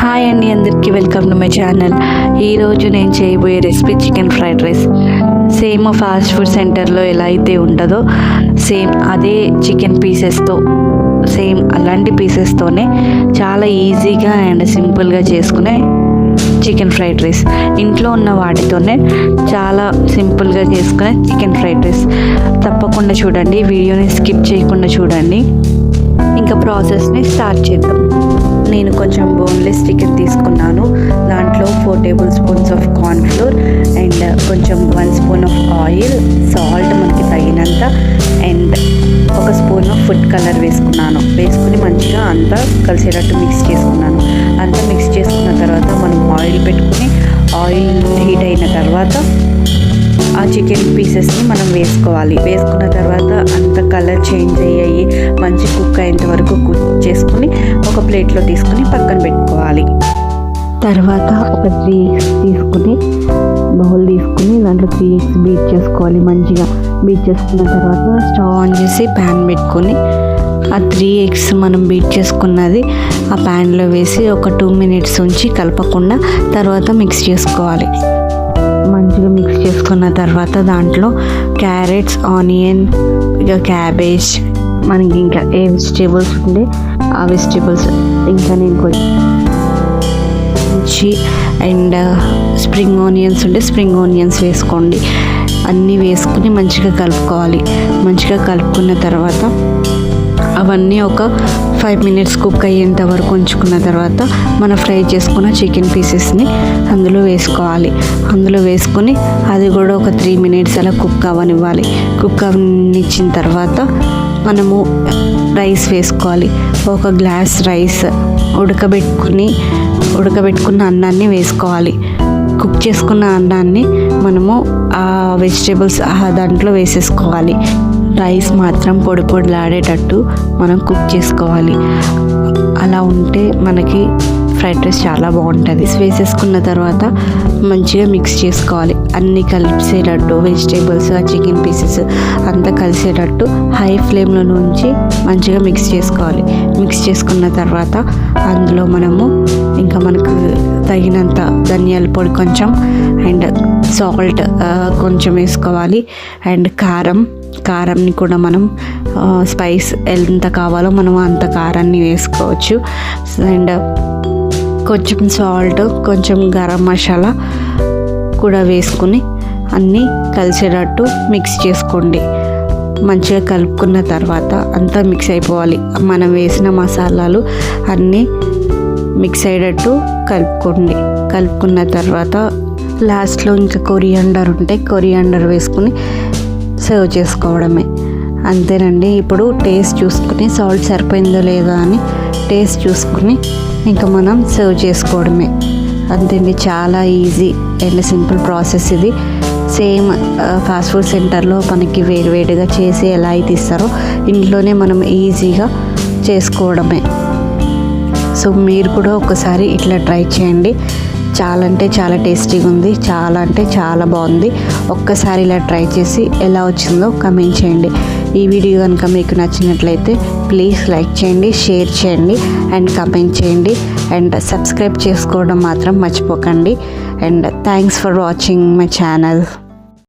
Hi అండి అందరికీ welcome to my channel ఈరోజు నేను చేయబోయే recipe chicken fried rice same fast food సెంటర్లో ఎలా అయితే ఉంటుందో సేమ్ అదే చికెన్ పీసెస్తో సేమ్ అలాంటి పీసెస్తోనే చాలా ఈజీగా అండ్ సింపుల్గా చేసుకునే చికెన్ ఫ్రైడ్ రైస్ ఇంట్లో ఉన్న వాటితోనే చాలా సింపుల్గా చేసుకునే చికెన్ ఫ్రైడ్ రైస్ తప్పకుండా చూడండి వీడియోని స్కిప్ చేయకుండా చూడండి. ఇంకా ప్రాసెస్ని స్టార్ట్ చేద్దాం. నేను కొంచెం బోన్లెస్ చికెన్ తీసుకున్నాను. దాంట్లో four table spoons of cornflour and కొంచెం one spoon of oil salt మనకి తగినంత అండ్ ఒక స్పూన్ ఆఫ్ ఫుడ్ కలర్ వేసుకున్నాను. వేసుకుని మంచిగా అంతా కలిసేటట్టు మిక్స్ చేసుకున్నాను. అంతా మిక్స్ చేసుకున్న తర్వాత మనం ఆయిల్ పెట్టుకుని ఆయిల్ హీట్ అయిన తర్వాత ఆ చికెన్ పీసెస్ని మనం వేసుకోవాలి. వేసుకున్న తర్వాత అంత కలర్ చేంజ్ అయ్యాయి మంచి కుక్ అయ్యేంత వరకు కుక్ చేసుకుని ఒక ప్లేట్లో తీసుకుని పక్కన పెట్టుకోవాలి. తర్వాత ఒక త్రీ ఎగ్స్ తీసుకుని బౌల్ తీసుకుని దాంట్లో త్రీ ఎగ్స్ బీట్ చేసుకోవాలి మంచిగా. బీట్ చేసుకున్న తర్వాత స్టవ్ ఆన్ చేసి ప్యాన్ పెట్టుకొని ఆ త్రీ ఎగ్స్ మనం బీట్ చేసుకున్నది ఆ ప్యాన్లో వేసి ఒక టూ మినిట్స్ ఉంచి కలపకుండా తర్వాత మిక్స్ చేసుకోవాలి. చేసుకున్న తర్వాత దాంట్లో క్యారెట్స్ ఆనియన్ ఇక క్యాబేజ్ మనకి ఇంకా ఏ వెజిటేబుల్స్ ఉంటే ఆ వెజిటేబుల్స్ ఇంకా నేను కొంచెం అండ్ స్ప్రింగ్ ఆనియన్స్ ఉంటే స్ప్రింగ్ ఆనియన్స్ వేసుకోండి. అన్నీ వేసుకుని మంచిగా కలుపుకోవాలి. మంచిగా కలుపుకున్న తర్వాత అవన్నీ ఒక ఫైవ్ మినిట్స్ కుక్ అయ్యేంత వరకు ఉంచుకున్న తర్వాత మనం ఫ్రై చేసుకున్న చికెన్ పీసెస్ని అందులో వేసుకోవాలి. అందులో వేసుకొని అది కూడా ఒక త్రీ మినిట్స్ అలా కుక్ అవ్వనివ్వాలి. కుక్ అవనిచ్చిన తర్వాత మనము రైస్ వేసుకోవాలి. ఒక గ్లాస్ రైస్ ఉడకబెట్టుకుని ఉడకబెట్టుకున్న అన్నాన్ని వేసుకోవాలి. కుక్ చేసుకున్న అన్నాన్ని మనము ఆ వెజిటేబుల్స్ దాంట్లో వేసేసుకోవాలి. రైస్ మాత్రం పొడి పొడిలాడేటట్టు మనం కుక్ చేసుకోవాలి. అలా ఉంటే మనకి ఫ్రైడ్ రైస్ చాలా బాగుంటుంది. వేసేసుకున్న తర్వాత మంచిగా మిక్స్ చేసుకోవాలి. అన్నీ కలిసేటట్టు వెజిటేబుల్స్ చికెన్ పీసెస్ అంతా కలిసేటట్టు హై ఫ్లేమ్లో నుంచి మంచిగా మిక్స్ చేసుకోవాలి. మిక్స్ చేసుకున్న తర్వాత అందులో మనము ఇంకా మనకు తగినంత ధనియాల పొడి కొంచెం అండ్ సాల్ట్ కొంచెం వేసుకోవాలి. అండ్ కారం కారంని కూడా మనం స్పైస్ ఎంత కావాలో మనం అంత కారాన్ని వేసుకోవచ్చు. అండ్ కొంచెం సాల్ట్ కొంచెం గరం మసాలా కూడా వేసుకుని అన్నీ కలిసేటట్టు మిక్స్ చేసుకోండి. మంచిగా కలుపుకున్న తర్వాత అంతా మిక్స్ అయిపోవాలి. మనం వేసిన మసాలాలు అన్నీ మిక్స్ అయ్యేటట్టు కలుపుకోండి. కలుపుకున్న తర్వాత లాస్ట్లో ఇంకా కొరియాండర్ ఉంటే కొరియాండర్ వేసుకుని సర్వ్ చేసుకోవడమే. అంతేనండి ఇప్పుడు టేస్ట్ చూసుకుని సాల్ట్ సరిపోయిందో లేదో అని టేస్ట్ చూసుకుని ఇంకా మనం సర్వ్ చేసుకోవడమే. అంతేండి చాలా ఈజీ అండ్ సింపుల్ ప్రాసెస్ ఇది. సేమ్ ఫాస్ట్ ఫుడ్ సెంటర్లో మనకి వేడివేడిగా చేసి ఎలా అయితే ఇస్తారో ఇంట్లోనే మనం ఈజీగా చేసుకోవడమే. సో మీరు కూడా ఒకసారి ఇట్లా ట్రై చేయండి. చాలా అంటే చాలా టేస్టీగా ఉంది చాలా అంటే చాలా బాగుంది. ఒక్కసారి ఇలా ట్రై చేసి ఎలా వచ్చిందో కమెంట్ చేయండి. ఈ వీడియో కనుక మీకు నచ్చినట్లయితే ప్లీజ్ లైక్ చేయండి షేర్ చేయండి అండ్ కమెంట్ చేయండి. అండ్ సబ్స్క్రైబ్ చేసుకోవడం మాత్రం మర్చిపోకండి. And thanks for watching my channel.